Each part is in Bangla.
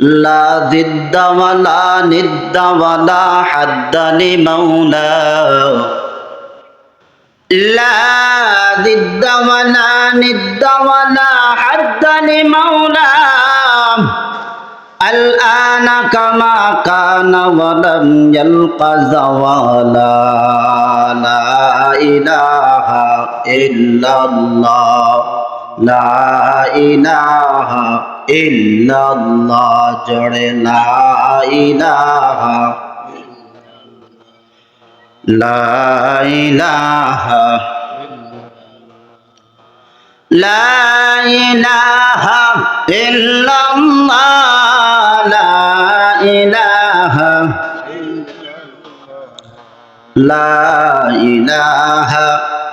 لا ضد ولا ند ولا حد لمولاه لا ضد ولا ند ولا حد لمولاه الآن كما كان ولم يلق زوالا. لا إله إلا الله. لا إله إلا الله جڑ لا إله لا إله لا إله إلا الله لا إله لا إله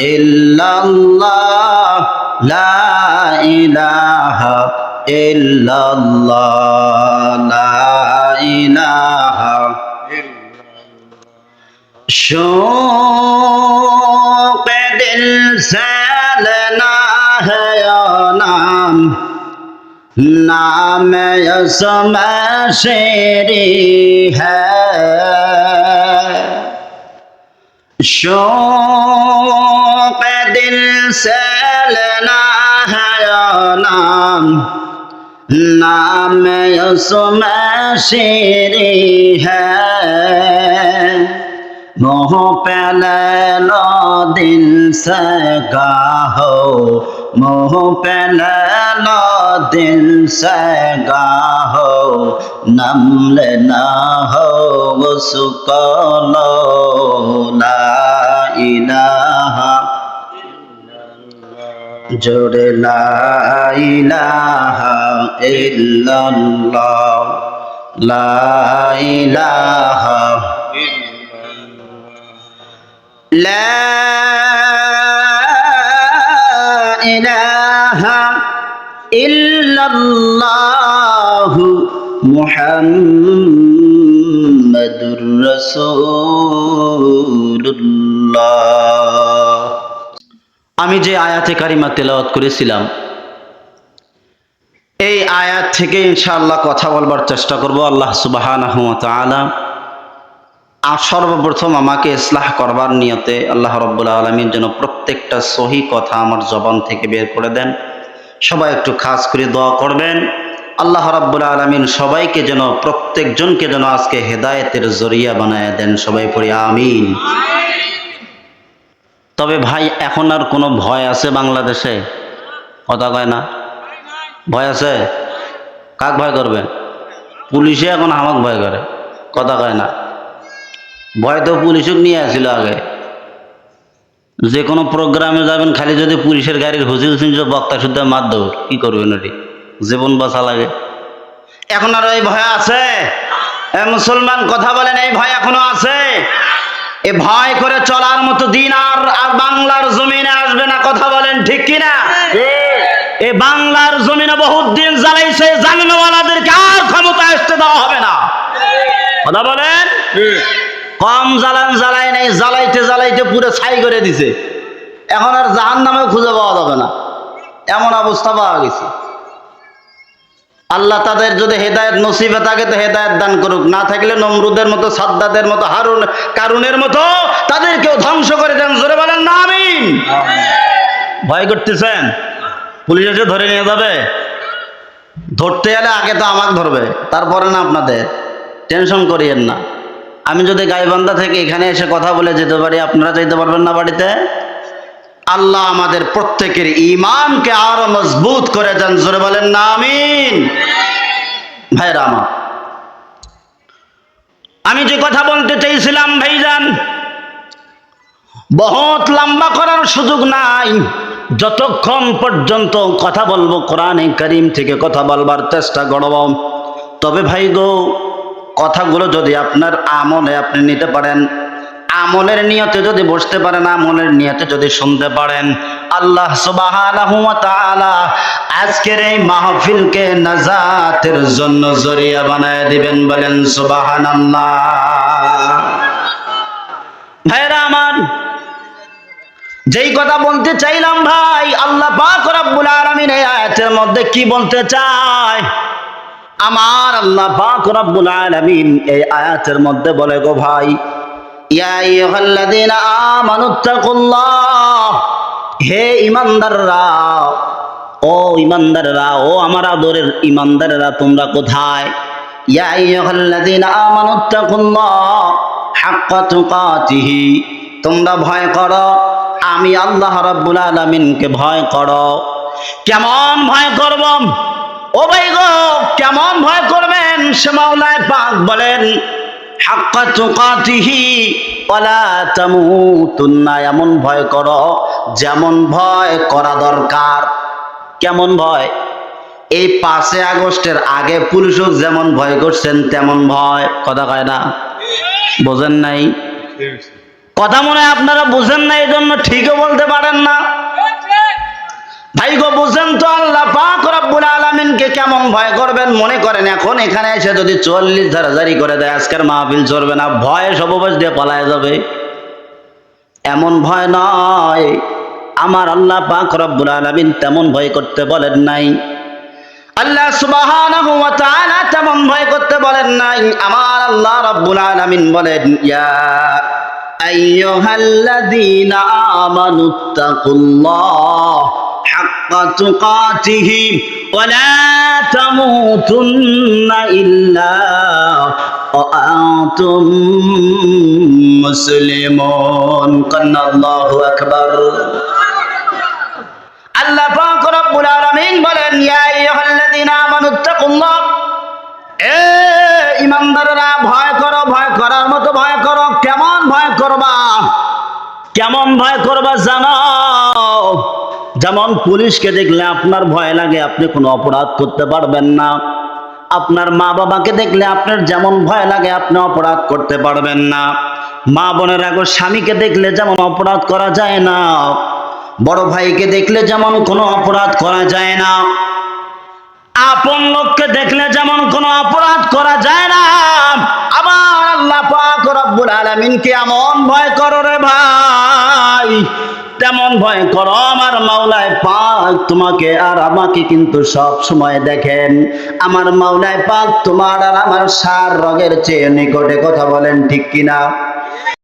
إلا الله لا إله إلا الله. لا إله شوق دل سالنا لینا ہے نام. نام یسم شیری ہے شوق से लेना है या नाम नाम यसम शेरी है मोह पहले लो दिल से गाहो मोह पहले लो दिल से गाहो नमल ना हो उसको लो ला جور لا إله إلا الله لا إله لا إله إلا الله محمد رسول الله আমি যে আয়াতে কারিমা তেলাওয়াত করেছিলাম, এই আয়াত থেকে ইনশাআল্লাহ কথা বলবার চেষ্টা করব আল্লাহ তাআলা। আর সর্বপ্রথম আমাকে ইসলাহ করবার নিয়তে আল্লাহ রব্বুল আলমীর জন্য প্রত্যেকটা সহি কথা আমার জবান থেকে বের করে দেন। সবাই একটু খাস করে দোয়া করবেন। আল্লাহ রব্বুল আলমিন সবাইকে যেন, প্রত্যেকজনকে যেন আজকে হেদায়েতের জরিয়া বানায় দেন। সবাই পড়ি আমিন। তবে ভাই, এখন আর কোনো ভয় আছে বাংলাদেশে? কথা কয় না? ভয় আছে? কাক ভয় করবেন পুলিশে এখন আমাকে ভয় করে, কথা কয় না। ভয় তো পুলিশক নিয়ে আসছিল আগে। যে কোনো প্রোগ্রামে যাবেন, খালি যদি পুলিশের গাড়ির হুজিল শুনছ বক্তা শুদ্ধ মার দৌড়, কি করবেন ওটি জীবন বাঁচা লাগে। এখন আর ওই ভয় আছে? মুসলমান, কথা বলেন, এই ভয় এখনও আছে? এ ভয় করে চলার মতো দিন আর আর বাংলার জমিনে আসবে না কথা বলেন ঠিক কিনা? এ বাংলার জমিনে বহুত দিন জ্বালাইছে জানানোওয়ালাদেরকে আর ক্ষমতা আসতে দেওয়া হবে না। কথা বলেন? কম জ্বালান জ্বালাই নাই জ্বালাইতে জ্বালাইতে পুরো ছাই করে দিছে। এখন আর জাহান নামেও খুঁজে পাওয়া যাবে না। এমন অবস্থা পাওয়া গেছে। আল্লাহ তাদের যদি হেদায়ত নসিবে থাকে তো হেদায়ত দান করুক। না থাকলে নমরুদের মতো সাদ্দাদের মতো হারুন কারুনের মতো তাদেরকেও ধ্বংস করে দেন। জোরে বলেন না আমিন। ভয় করতেছেন? পুলিশ এসে ধরে নিয়ে যাবে? ধরতে গেলে আগে তো আমাকে ধরবে তারপরে না আপনাদের। টেনশন করিয়েন না। আমি যদি গাইবান্ধা থেকে এখানে এসে কথা বলে যেতে পারি আপনারা যেতে পারবেন না বাড়িতে? আল্লাহ আমাদের প্রত্যেকের ইমানকে আরও মজবুত করে দেন। জোরে বলেন না, আমিন। ভাইরা আমার, আমি যে কথা বলতে চাইছিলাম ভাইজান, বহুত লম্বা করার সুযোগ নাই। যতক্ষণ পর্যন্ত কথা বলব, কোরআনে করিম থেকে কথা বলবার চেষ্টা করব। তবে ভাই গো, কথাগুলো যদি আপনার আমলে আপনি নিতে পারেন আমলের নিয়তে যদি বসতে পারেন, আমলের নিয়তে যদি শুনতে পারেন, আল্লাহ ওয়া আজকের এই মাহফিলকে নাজাতের জন্য জরিয়া বানায় দিবেন, বলেন সুবহানাল্লাহ। ভাইরা আমার, যেই কথা বলতে চাইলাম ভাই, আল্লাহ পাক রব্বুল আলামিন এই আয়াতের মধ্যে কি বলতে চায়? আমার আল্লাহ পাক আলামিন এই আয়াতের মধ্যে বলে গো ভাই হে ঈমানদাররা, ও ঈমানদাররা, ও আমার আদরের ঈমানদাররা, তোমরা কোথায়? হাক্কা তোমরা ভয় করো। আমি আল্লাহ রাব্বুল আলামিনকে ভয় করো। কেমন ভয় করব? ও ভাই গো, কেমন ভয় করবেন? সে মাওলায় পাক বলেন হাক্কা তুকাতিহি ওয়ালা তামুতুন্না এমন ভয় করো যেমন ভয় করা দরকার। কেমন ভয়? এই পাঁচে আগস্টের আগে পুলিশও যেমন ভয় করছেন তেমন ভয়। কথা কয় না? বোঝেন নাই? কথা মনে হয় আপনারা বুঝেন না এই জন্য ঠিকও বলতে পারেন না। ভাই গো বুঝেন তো আল্লাহ পাক রব্বুল আলামিনকে কেমন ভয় করবেন? মনে করেন এখন এখানে এসে যদি চল্লিশ ধারা জারি করে দেয়, আজকের মাহফিল চলবে না, ভয়ে সববাস দিয়ে পালায় যাবে। এমন ভয় নয়। আমার আল্লাহ পাক রব্বুল আলামিন তেমন ভয় করতে বলেন নাই। আল্লাহ সুবহানাহু ওয়া তাআলা তেমন ভয় করতে বলেন নাই। আমার আল্লাহ রাব্বুল আলামিন বলেন, ইয়া আইয়ুহাল্লাযীনা আমানুত্তাকুল্লাহ তুকাতিহি ওয়া লা তামুতুন্না ইল্লা ওয়া আনতুম মুসলিমুন কান্নাল্লাহু আকবার আল্লাহ পাক রব্বুল আলামিন বলেন, ইয়া আইয়ুহাল্লাযীনা আমানুত্তাকুল্লাহ এ ইমানদাররা ভয় করো, ভয় করার মতো ভয় করো। কেমন ভয় করবা? কেমন ভয় করবা জানো? যেমন পুলিশকে দেখলে আপনার ভয় লাগে, আপনি কোনো অপরাধ করতে পারবেন না। আপনার মা বাবাকে দেখলে আপনার যেমন ভয় লাগে, আপনি অপরাধ করতে পারবেন না। মা বোনের আগর স্বামীকে দেখলে যেমন অপরাধ করা যায় না। বড় ভাইকে দেখলে যেমন কোনো অপরাধ করা যায় না। আপন লোককে দেখলে যেমন কোনো অপরাধ করা যায় না। আবার আল্লাহ পাক রব্বুল আলামিনকে এমন ভয় করো রে ভাই তেমন ভয় করো আমার মাওলায় পাক তোমাকে আর আমাকে কিন্তু সব সময় দেখেন। আমার মাওলায় পাক তোমার আর আমার সার রগের চেয়ে নিকটে কথা বলেন ঠিক কিনা?